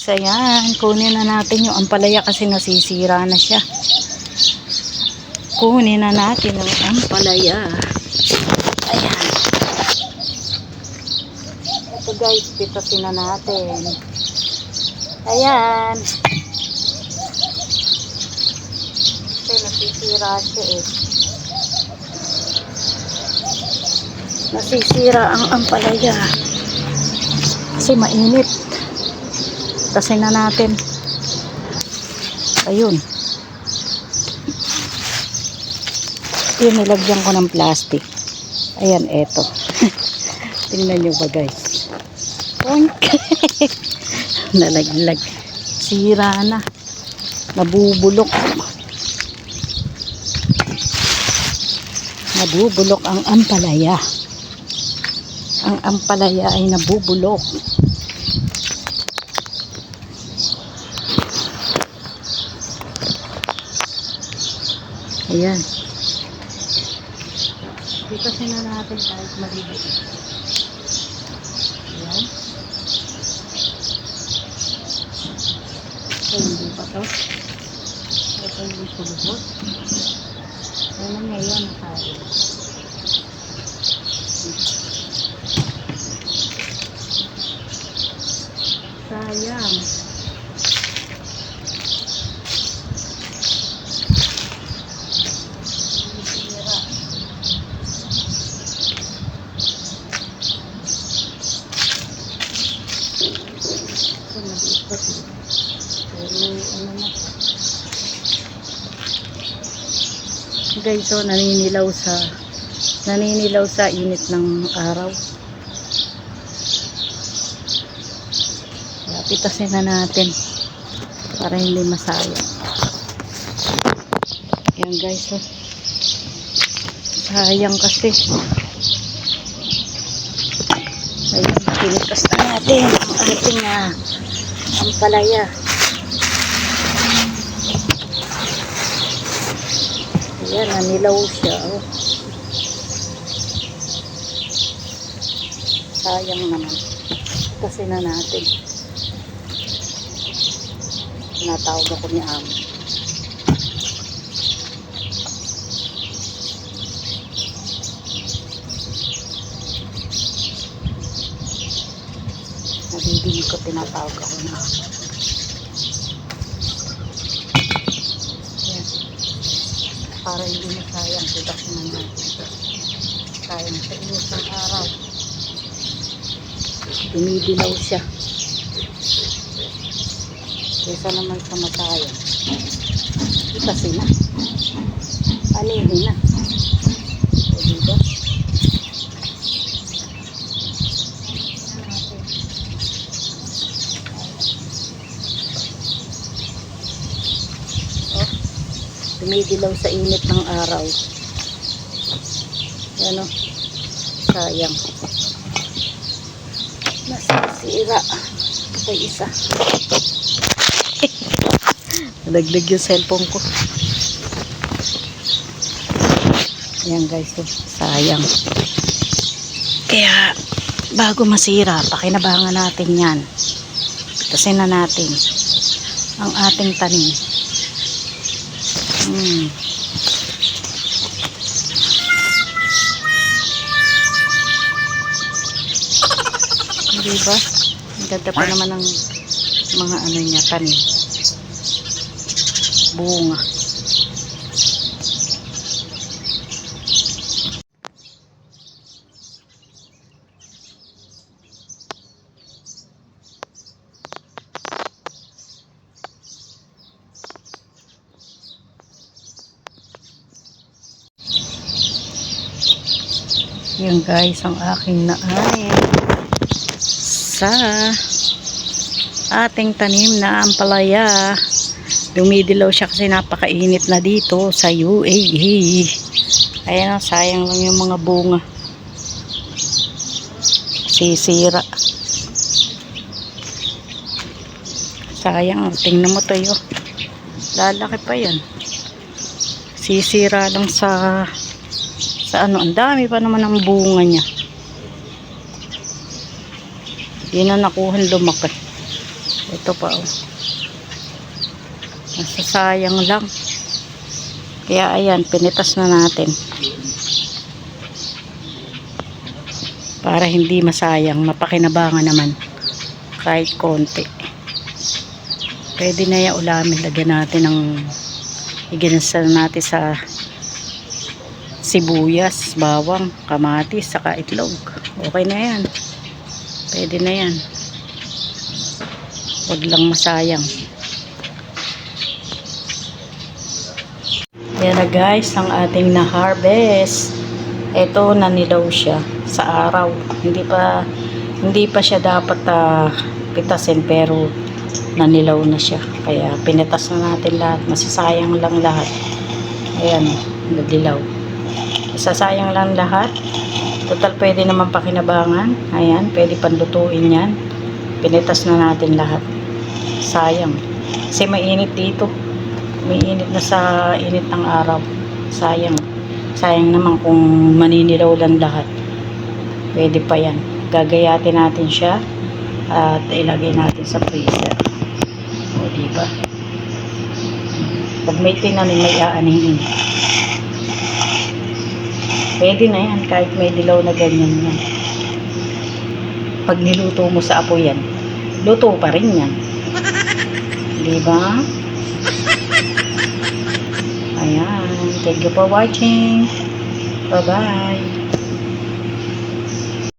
So yan, kunin na natin yung ampalaya kasi nasisira na siya. Kunin na natin ang ampalaya. Ayan. Ito guys, pitasin na natin. Ayan. Kasi nasisira siya eh. Nasisira ang ampalaya. Kasi mainit. Kasi na natin. Ayun. Yun, nilagyan ko ng plastic. Ayan, eto. Tingnan nyo ba guys. Oink. Nalaglag. Sira na. Nabubulok. Nabubulok ang ampalaya. Ang ampalaya ay nabubulok. Ayan. Dito na natin kahit maliit. Ayan. Ito hindi pa to. Ito hindi kulubot. Ano ngayon tayo? Sayang. Sira. Ito Pero ano na. Guys, so naninilaw sa naninilaw sa init ng araw. Kaya pitasin na natin para hindi masayang. Yan guys, oh. Sayang kasi. Ayun, pinitas na natin ating ah, ampalaya. Ayan, nanilaw siya. Oh. Sayang naman. Kasi na natin. Natawag ako ni Amo. Nadidinig ko, tinatawag ako na. Ayan. Para hindi na sayang, tudasin na natin. Sayang sa init ng araw. Dumidilaw siya. Kesa naman sa matayang. Kasi na. Alihin na. O diba? Oh, dumidilaw sa init ng araw. Ano? Sayang. Nasisira. Ito isa. Nalaglag yung cellphone ko. Ayan guys, oh, sayang. Kaya, bago masira, pakinabangan natin yan. Pitasin na natin ang ating tanim. Hmm. Hindi ba? Ang ganda pa naman ng mga ano niya, tanim. Bunga. Yan guys, ang aking naanin sa ating tanim na ampalaya. Dumidilaw siya kasi napakainit na dito sa UAE. Ayan sayang lang yung mga bunga. Sisira. Sayang, tingnan mo tayo. Lalaki pa yan. Sisira lang sa sa ano, ang dami pa naman ang bunga niya. Hindi na nakuhan lumaki. ito pa oh. Nasasayang lang. Kaya ayan, pinitas na natin. Para hindi masayang, mapakinabangan naman. Kahit konti. Pwede na yan ulamin. Lagyan natin ng iginasal natin sa sibuyas, bawang, kamatis, saka itlog. Okay na yan. Pwede na yan. Huwag lang masayang. Yan na guys, ang ating na-harvest. Ito, nanilaw siya sa araw. Hindi pa hindi pa siya dapat ah, pitasin pero nanilaw na siya. Kaya pinitas na natin lahat. Masasayang lang lahat. Ayan, nagdilaw. Masasayang lang lahat. Total pwede naman pakinabangan. Ayan, pwede panlutuin yan. Pinitas na natin lahat. Sayang. Kasi mainit dito. Mainit na sa init ng araw. Sayang. Sayang naman kung maninilaw lang lahat. Pwede pa yan. Gagayatin natin siya at ilagay natin sa freezer. O, diba? Pag may tinanim, may aanihin. Pwede na yan, kahit may dilaw na ganyan yan. Pag niluto mo sa apo yan, luto pa rin yan. Diba? Ayan. Thank you for watching. Bye-bye.